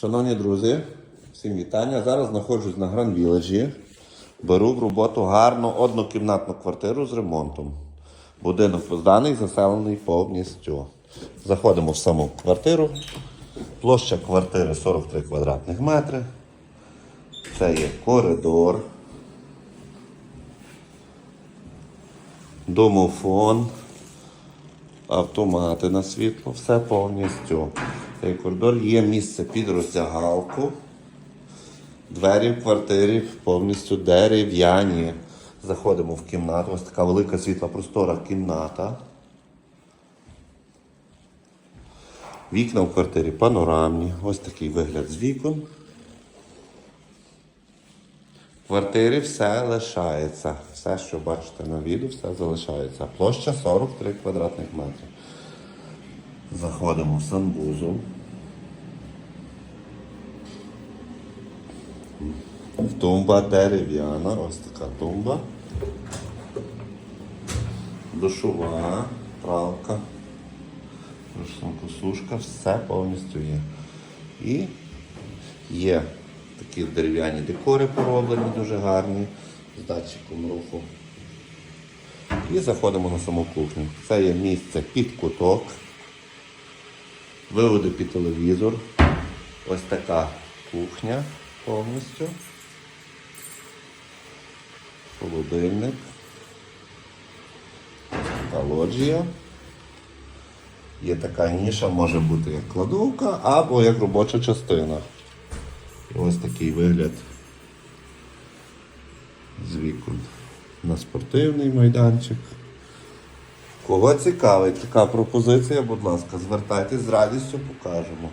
Шановні друзі, всім вітання. Зараз знаходжусь на Гранд Віледжі. Беру в роботу гарну однокімнатну квартиру з ремонтом. Будинок зданий, заселений повністю. Заходимо в саму квартиру. Площа квартири 43 квадратних метри. Це є коридор. Домофон автомати на світло, все повністю. Цей коридор є місце під роздягалку. Двері в квартирі повністю дерев'яні. Заходимо в кімнату. Ось така велика світла простора кімната. Вікна в квартирі панорамні. Ось такий вигляд з вікон. В квартирі все лишається. Все, що бачите на відео, все залишається. Площа 43 квадратних метри. Заходимо в санвузол. Тумба дерев'яна, ось така тумба. Душова, пралка, сушка, все повністю є. І є такі дерев'яні декори пороблені, дуже гарні, з датчиком руху. І заходимо на саму кухню. Це є місце під куток, виводи під телевізор. Ось така кухня повністю. Холодильник. Така лоджія. Є така ніша, може бути як кладовка або як робоча частина. Ось такий вигляд з вікон на спортивний майданчик. Кого цікавить така пропозиція, будь ласка, звертайтесь з радістю покажемо.